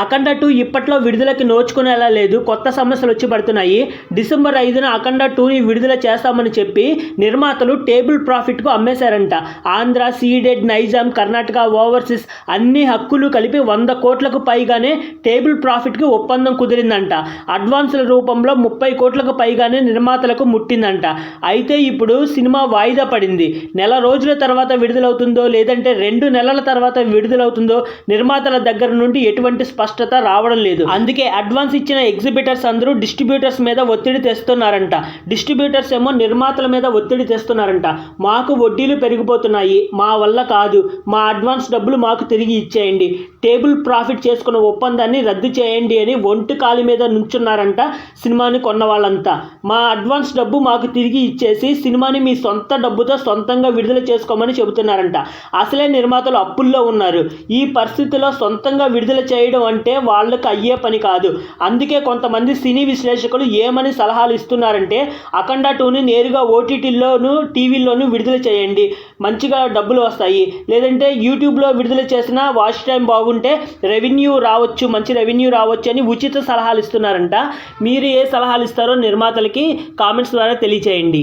అఖండ two ఇప్పట్లో విడుదలకి నోచుకునేలా లేదు. కొత్త సమస్యలు వచ్చి పడుతున్నాయి. డిసెంబర్ ఐదున అఖండ టూని విడుదల చేస్తామని చెప్పి నిర్మాతలు టేబుల్ ప్రాఫిట్కు అమ్మేశారంట. ఆంధ్ర సీడెడ్ నైజాం కర్ణాటక ఓవర్సీస్ అన్ని హక్కులు కలిపి వంద కోట్లకు పైగానే టేబుల్ ప్రాఫిట్కి ఒప్పందం కుదిరిందంట. అడ్వాన్సుల రూపంలో ముప్పై కోట్లకు పైగానే నిర్మాతలకు ముట్టిందంట. అయితే ఇప్పుడు సినిమా వాయిదా పడింది. నెల రోజుల తర్వాత విడుదలవుతుందో లేదంటే రెండు నెలల తర్వాత విడుదలవుతుందో నిర్మాతల దగ్గర నుండి ఎటువంటి స్పష్టత రావడం లేదు. అందుకే అడ్వాన్స్ ఇచ్చిన ఎగ్జిబిటర్స్ అందరూ డిస్ట్రిబ్యూటర్స్ మీద ఒత్తిడి తెస్తున్నారంట. డిస్ట్రిబ్యూటర్స్ ఏమో నిర్మాతల మీద ఒత్తిడి తెస్తున్నారంట. మాకు వడ్డీలు పెరిగిపోతున్నాయి. మా వల్ల కాదు. మా అడ్వాన్స్ డబ్బులు మాకు తిరిగి ఇచ్చేయండి. టేబుల్ ప్రాఫిట్ చేసుకున్న ఒప్పందాన్ని రద్దు చేయండి అని ఒంటి కాలి మీద నుంచున్నారంట సినిమాని కొన్న వాళ్ళంతా. మా అడ్వాన్స్ డబ్బు మాకు తిరిగి ఇచ్చేసి సినిమాని మీ సొంత డబ్బుతో సొంతంగా విడుదల చేసుకోమని చెబుతున్నారంట. అసలే నిర్మాతలు అప్పుల్లో ఉన్నారు. ఈ పరిస్థితిలో సొంతంగా విడుదల చేయడం అంటే వాళ్ళకి అయ్యే పని కాదు. అందుకే కొంతమంది సినీ విశ్లేషకులు ఏమని సలహాలు ఇస్తున్నారంటే అఖండ టూని నేరుగా ఓటీటీల్లోనూ టీవీల్లోనూ విడుదల చేయండి. మంచిగా డబ్బులు వస్తాయి. లేదంటే యూట్యూబ్లో విడుదల చేసిన వాచ్ టైం బాగుంటే రెవెన్యూ రావచ్చు మంచి రెవెన్యూ రావచ్చు అని ఉచిత సలహాలు ఇస్తున్నారంట. మీరు ఏ సలహాలు ఇస్తారో నిర్మాతలకి కామెంట్స్ ద్వారా తెలియచేయండి.